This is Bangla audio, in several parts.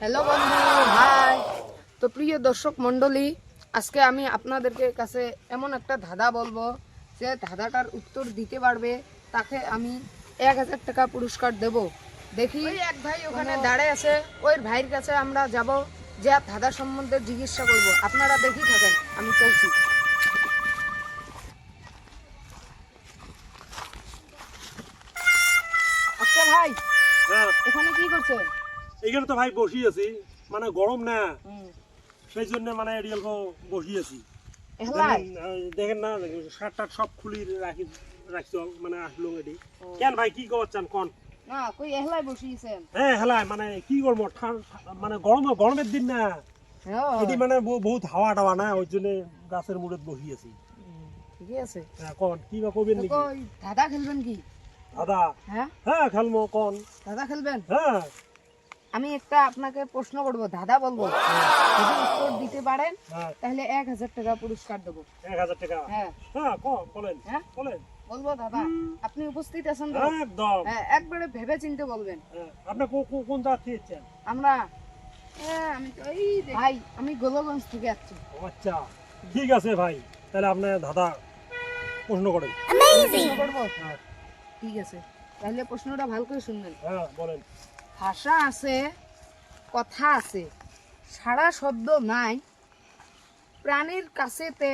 হ্যালো বন্ধু হাই তো প্রিয় দর্শক মণ্ডলী আজকে আমি আপনাদেরকে কাছে এমন একটা ধাঁধা বলব যে ধাঁধাটার উত্তর দিতে পারবে তাকে আমি এক হাজার টাকা পুরস্কার দেব। দেখি এক ভাই ওখানে দাঁড়ায় আছে ওই ভাইয়ের কাছে আমরা যাব যে ধাঁধা সম্বন্ধে জিজ্ঞাসা করব। আপনারা দেখি থাকেন আমি চলছি। আচ্ছা ভাই হ্যাঁ। এখানে কি করছেন এখানে তো ভাই বসি আছি। মানে গরম না। সেই জন্য মানে এরিয়াল বসি আছি। দেখেন, না শার্ট টাট সব খুলি রাখি রাখছি মানে আসলো এটি। কেন ভাই কি খবর চান কন? না কই এহলাই বসিয়েছেন হ্যাঁ মানে কি করব মানে গরম গরমের দিন না। হ্যাঁ এটি মানে বহুত হাওয়া টাওয়া না ওই জন্য গাছের মুড়ে বসি আছি। ঠিকই আছে। হ্যাঁ কন কি বা করবেন নাকি? দাদা খেলবেন কি? দাদা হ্যাঁ? হ্যাঁ খেলব কন? দাদা খেলবেন? হ্যাঁ। আমি একটা আপনাকে প্রশ্ন করব দাদা বলব। যদি উত্তর দিতে পারেন হ্যাঁ। তাহলে এক হাজার টাকা পুরস্কার দেবো। এক হাজার টাকা? হ্যাঁ। হ্যাঁ বলেন হ্যাঁ? বলেন। বলব দাদা আপনি উপস্থিত আছেন তো? একদম। হ্যাঁ একবারে ভেবে চিনতে বলবেন আপনি কোন জাত খেয়েছেন আমরা হ্যাঁ আমি তো এই ভাই আমি গোলগঞ্জ থেকে আসছি। আচ্ছা। ঠিক আছে ভাই তাহলে আপনি দাদা প্রশ্ন করেন। প্রশ্ন করব? ঠিক আছে। তাহলে প্রশ্নটা ভালো করে শুনবেন। হ্যাঁ বলেন। ভাষা আছে কথা আছে সারা শব্দ নাই। প্রাণীর কাছেতে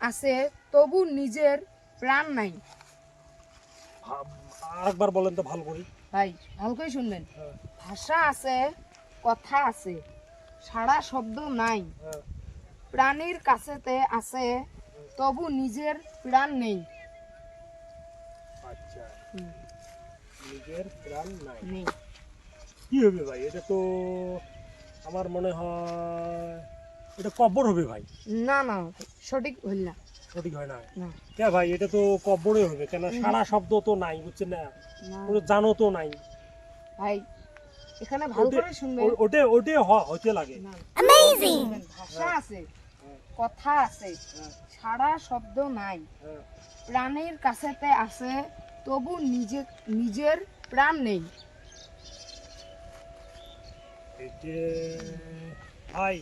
আছে তবু নিজের প্রাণ নাই। আরেকবার বলেন তো ভালো করি। ভাই ভালো করে শুনবেন। হ্যাঁ। ভাষা আছে কথা আছে সারা শব্দ নাই। হ্যাঁ। প্রাণীর কাছেতে আছে তবু নিজের প্রাণ নেই। আচ্ছা। নিজের প্রাণ নাই। নেই। কি হবে ভাই? এটা তো আমার মনে হয় এটা কব্বর হবে ভাই। না না সঠিক হইল না। সঠিক হয় না। না। কে ভাই এটা তো কব্বরে হবে কেন সারা শব্দ তো নাই বুঝছেন না? কোনো জানো তো নাই। ভাই এখানে ভালো করে শুনবেন। ওটে ওটে হ- হতে লাগে। শুনবেন, ভাষা আছে হ্যাঁ, কথা আছে হ্যাঁ, সারা শব্দ নাই। প্রাণের কাছেতে আছে তবু নিজে নিজের প্রাণ নেই। ভাই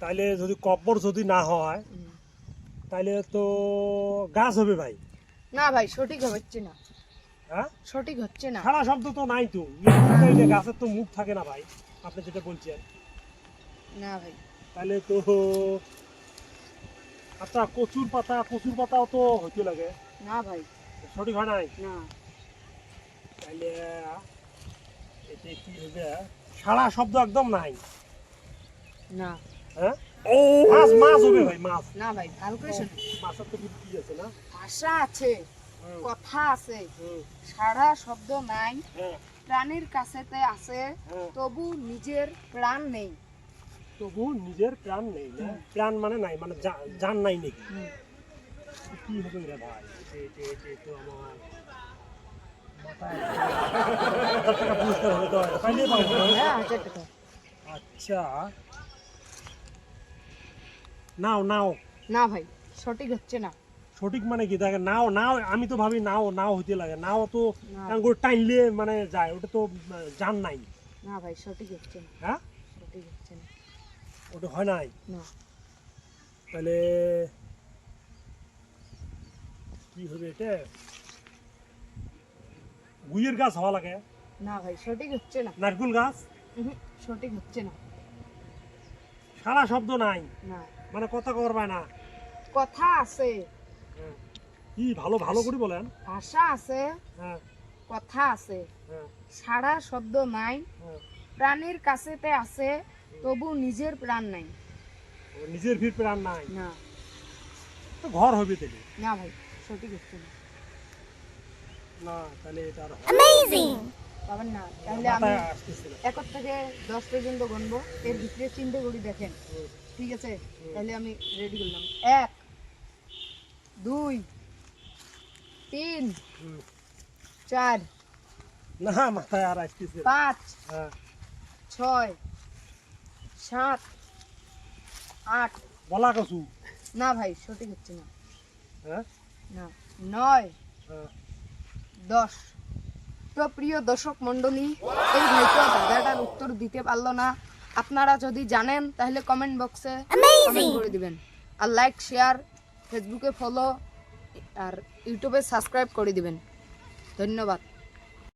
তাইলে যদি কব্বর যদি না হয় তাইলে তো গাছ হবে ভাই। না ভাই সঠিক হচ্ছে না। হ্যাঁ? সঠিক হচ্ছে না। সারা শব্দ তো নাই তো। গাছের তো মুখ থাকে না ভাই আপনি যেটা বলছেন। না ভাই। তাহলে তো আচ্ছা কচুর পাতা কচুর পাতাও তো হইতে লাগে। না ভাই। সঠিক হয় নাই? না। তাহলে এটা কি হবে? সারা শব্দ একদম নাই। না। হ্যাঁ? মাছ মাছ হবে ভাই মাছ। না ভাই ভালো করে শুনুন মাছের তো বুদ্ধি আছে না? ভাষা আছে কথা আছে। সারা শব্দ নাই। হ্যাঁ। প্রাণীর কাছেতে আছে হ্যাঁ। তবু নিজের প্রাণ নেই। তবু নিজের প্রাণ নেই প্রাণ মানে নাই মানে জান নাই নাকি? কি হবে রে ভাই? তো আমার মাথায় হাজার টাকা পুরস্কার হবে তো পাইলে পাবো না? হাজার টাকা আচ্ছা নাও নাও। না ভাই সঠিক হচ্ছে না। সঠিক মানে কি? নাও নাও আমি তো ভাবি নাও নাও হইতে লাগে। নাও তো। আঙ্গুর টাইনলে মানে যায় ওটা তো জান নাই। না ভাই সঠিক হচ্ছে না। হ্যাঁ? সঠিক হচ্ছে না। ওটা হয় নাই? না। তাহলে কি হবে এটা? গুইয়ের গাছ হওয়া লাগে। না ভাই সঠিক হচ্ছে না। নারকুল গাছ? সঠিক হচ্ছে না। সারা শব্দ নাই। না। মানে কথা করবে না। কথা আছে। কি ভালো ভালো করে বলেন। ভাষা আছে। হ্যাঁ। কথা আছে। হ্যাঁ। সারা শব্দ নাই। হ্যাঁ। প্রাণীর কাছেতে আছে তবু নিজের প্রাণ নাই। ও নিজের ভিড় প্রাণ নাই। না। তো ঘর হবে তাহলে। না ভাই সঠিক হচ্ছে না। না তাহলে এটা আর হবে পাবেন না। না। তাহলে আমি মাথায় আসতেছে না। এক থেকে দশ পর্যন্ত গণবো। এর ভিতরে চিন্তা করি দেখেন। ঠিক আছে? তাহলে আমি রেডি করলাম। এক দুই তিন চার না মাথায় আর আসতেছে পাঁচ হ্যাঁ। ছয় সাত আট। বলা কচু না ভাই সঠিক হচ্ছে না। হ্যাঁ। না নয় হ্যাঁ। দশ। তো প্রিয় দর্শক মণ্ডলী এই হয়তো দাদাটার উত্তর দিতে পারল না। আপনারা যদি জানেন তাহলে কমেন্ট বক্সে কমেন্ট করে দিবেন। আর লাইক শেয়ার ফেসবুকে ফলো আর ইউটিউবে সাবস্ক্রাইব করে দিবেন। ধন্যবাদ।